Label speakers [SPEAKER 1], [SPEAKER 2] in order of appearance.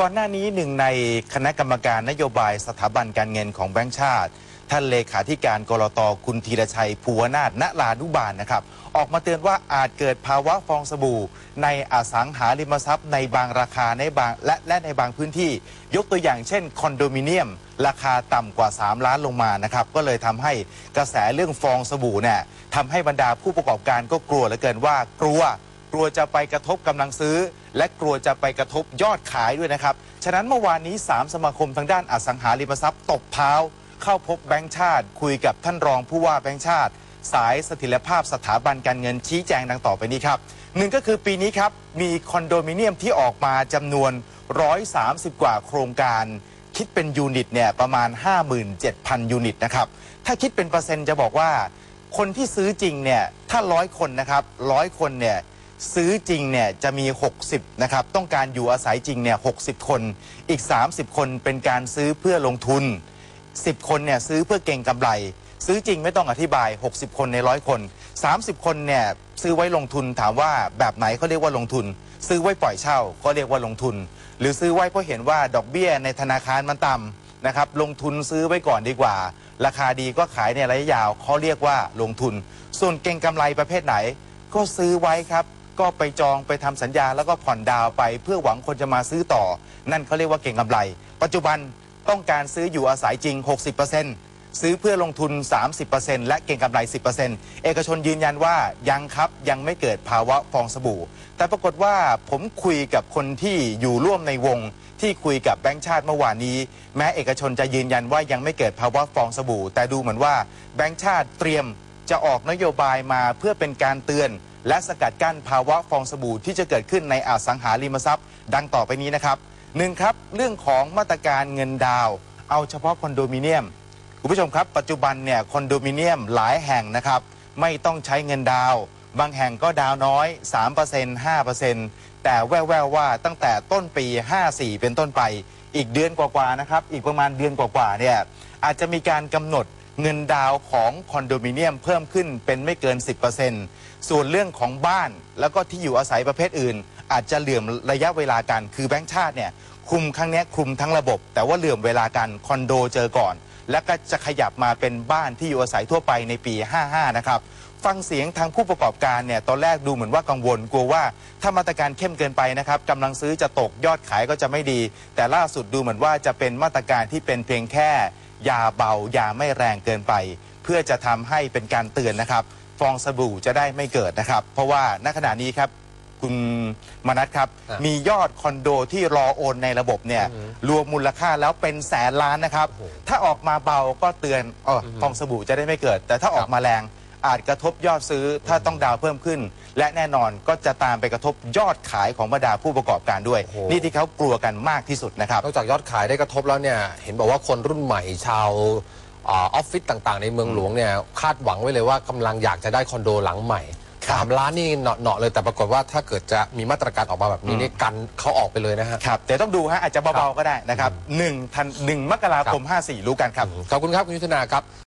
[SPEAKER 1] ก่อนหน้านี้หนึ่งในคณะกรรมการนโยบายสถาบันการเงินของแบงก์ชาติ ท่านเลขาธิการกรตคุณธีรชัยภูวนาถณลานุบาลนะครับ ออกมาเตือนว่าอาจเกิดภาวะฟองสบู่ ในอสังหาริมทรัพย์ในบางราคาในบางและและในบางพื้นที่ ยกตัวอย่างเช่นคอนโดมิเนียม ราคาต่ำกว่า 3 ล้านลงมานะครับก็เลยทำให้กระแสเรื่องฟองสบู่เนี่ยทำให้บรรดาผู้ประกอบการก็กลัวเหลือเกินว่ากลัว กลัวจะไปกระทบกำลังซื้อ และกลัวจะไปกระทบยอดขายด้วยนะครับ ฉะนั้นเมื่อวานนี้ 3 สมาคมทางด้านอสังหาริมทรัพย์ตบเท้า เข้าพบแบงก์ชาติ คุยกับท่านรองผู้ว่าแบงก์ชาติ สายสถิรภาพสถาบันการเงินชี้แจงดังต่อไปนี้ครับหนึ่งก็คือปีนี้ครับ มีคอนโดมิเนียมที่ออกมาจำนวน 130 กว่าโครงการ คิดเป็นยูนิตเนี่ยประมาณ 57,000 ยูนิตนะครับ ถ้าคิดเป็นเปอร์เซ็นต์จะบอกว่า คนที่ซื้อจริงเนี่ยถ้าร้อยคนนะครับร้อยคนเนี่ย ซื้อจริงเนี่ยจะมี 60 นะครับ ต้องการอยู่อาศัยจริงเนี่ย60 คน อีก 30 คนเป็นการซื้อเพื่อลงทุน 10 คนเนี่ยซื้อเพื่อเก่งกำไร ซื้อจริงไม่ต้องอธิบาย 60 คนในร้อยคน 30 คนเนี่ยซื้อไว้ลงทุนถามว่าแบบไหนเขาเรียกว่าลงทุน ซื้อไว้ปล่อยเช่าก็เรียกว่าลงทุน หรือซื้อไว้เพราะเห็นว่าดอกเบี้ยในธนาคารมันต่ำนะครับลงทุนซื้อไว้ก่อนดีกว่า ราคาดีก็ขายในระยะยาวเขาเรียกว่าลงทุน ส่วนเก่งกำไรประเภทไหน ก็ซื้อไว้ครับ ก็ไปจองไปทำสัญญาแล้วก็ผ่อนดาวไป เพื่อหวังคนจะมาซื้อต่อ นั่นเขาเรียกว่าเก่งกำไร ปัจจุบันต้องการซื้ออยู่อาศัยจริง 60%ซื้อเพื่อลงทุน 30%และเก่งกำไร 10%เอกชนยืนยันว่ายังครับยังไม่เกิดภาวะฟองสบู่ แต่ปรากฏว่าผมคุยกับคนที่อยู่ร่วมในวง ที่คุยกับแบงก์ชาติเมื่อวานนี้ แม้เอกชนจะยืนยันว่ายังไม่เกิดภาวะฟองสบู่ แต่ดูเหมือนว่าแบงก์ชาติเตรียมจะออกนโยบายมาเพื่อเป็นการเตือน และสกัดกั้นภาวะฟองสบู่ที่จะเกิดขึ้นในอสังหาริมทรัพย์ ดังต่อไปนี้นะครับหนึ่งครับเรื่องของมาตรการเงินดาว เอาเฉพาะคอนโดมิเนียมคุณผู้ชมครับ ปัจจุบันเนี่ยคอนโดมิเนียมหลายแห่งนะครับ ไม่ต้องใช้เงินดาว บางแห่งก็ดาวน์น้อย 3% 5%แต่แว่วๆว่าตั้งแต่ต้นปี 54 เป็นต้นไป อีกเดือนกว่าๆนะครับ อีกประมาณเดือนกว่าๆเนี่ยอาจจะมีการกำหนด เงินดาวของคอนโดมิเนียมเพิ่มขึ้นเป็นไม่เกิน 10%ส่วนเรื่องของบ้านแล้วก็ที่อยู่อาศัยประเภทอื่น อาจจะเหลื่อมระยะเวลากัน คือแบงก์ชาติเนี่ยคุมครั้งนี้คุมทั้งระบบ แต่ว่าเหลื่อมเวลากันคอนโดเจอก่อน แล้วก็จะขยับมาเป็นบ้านที่อยู่อาศัยทั่วไปในปี 55 นะครับฟังเสียงทางผู้ประกอบการเนี่ยตอนแรกดูเหมือนว่ากังวลกลัวว่าถ้ามาตรการเข้มเกินไปนะครับกำลังซื้อจะตกยอดขายก็จะไม่ดี แต่ล่าสุดดูเหมือนว่าจะเป็นมาตรการที่เป็นเพียงแค่ ยาเบายาไม่แรงเกินไป เพื่อจะทำให้เป็นการเตือนนะครับ ฟองสบู่จะได้ไม่เกิดนะครับ เพราะว่าณขณะนี้ครับคุณมนัทครับ
[SPEAKER 2] อะ
[SPEAKER 1] มียอดคอนโดที่รอโอนในระบบเนี่ยรวมมูลค่าแล้วเป็นแสนล้านนะครับ
[SPEAKER 2] โอ้โห
[SPEAKER 1] ถ้าออกมาเบาก็เตือนเออฟองสบู่จะได้ไม่เกิด แต่ถ้าออกมาแรง อาจกระทบยอดซื้อถ้าต้องดาวน์เพิ่มขึ้น และแน่นอนก็จะตามไปกระทบยอดขายของบรรดาผู้ประกอบการด้วย
[SPEAKER 2] โอ้โห
[SPEAKER 1] นี่ที่เขากลัวกันมากที่สุดนะครับ
[SPEAKER 2] นอกจากยอดขายได้กระทบแล้วเนี่ย เห็นบอกว่าคนรุ่นใหม่ชาวอาออฟฟิศต่างๆ ในเมืองหลวงเนี่ยคาดหวังไว้เลยว่ากำลังอยากจะได้คอนโดหลังใหม่
[SPEAKER 1] ครับ
[SPEAKER 2] สามล้านนี่เหนาะๆเลยแต่ปรากฏว่าถ้าเกิดจะมีมาตรการออกมาแบบนี้นี่กันเขาออกไปเลยนะฮะ
[SPEAKER 1] ครับแต่ต้องดูฮะอาจจะเบาๆก็ได้นะครับหนึ่งธันหนึ่งมกราคม 54 รู้กันครับ
[SPEAKER 2] ขอบคุณครับ คุณยุทธนาครับ